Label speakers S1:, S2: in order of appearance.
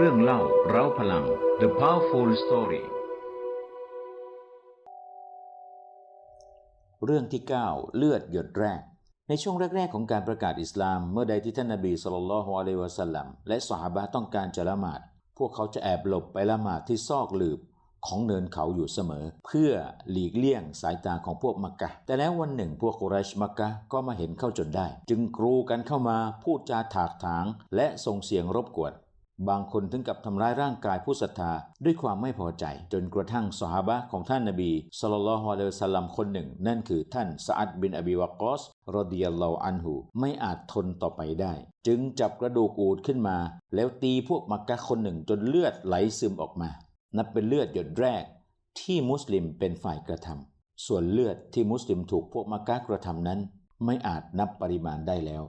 S1: เรื่องเล่าเราพลัง The Powerful Story
S2: เรื่องที่ 9 เลือดหยดแรก ในช่วงแรก ๆ ของการประกาศอิสลาม เมื่อใดที่ท่านนบีสุลต่านละฮ์อะลัยฮิวะสัลลัมและสหาบะต้องการจะละหมาด พวกเขาจะแอบหลบไปละหมาดที่ซอกหลืบของเนินเขาอยู่เสมอ เพื่อหลีกเลี่ยงสายตาของพวกมักกะ แต่แล้ววันหนึ่งพวกกุไรชมักกะก็มาเห็นเข้าจนได้ จึงกรูกันเข้ามาพูดจาถากถาง และส่งเสียงรบกวน บางคนถึงกับทำร้ายร่างกายผู้ศรัทธาด้วยความไม่พอใจ จนกระทั่งสหาบะของท่านนบีศ็อลลลอฮุอะลัยฮิวสลลัมคนหนึ่ง นั่นคือท่านซะอัดบินอบีวะกอสรอฎิยัลลออันฮุไม่อาจทนต่อไปได้ จึงจับกระดูกอูดขึ้นมา แล้วตีพวกมักกะคนหนึ่งจนเลือดไหลซึมออกมา นับเป็นเลือดหยดแรก ที่มุสลิมเป็นฝ่ายกระทำส่วนเลือดที่มุสลิมถูกพวกมักกะกระทำนั้น ไม่อาจนับปริมาณได้แล้ว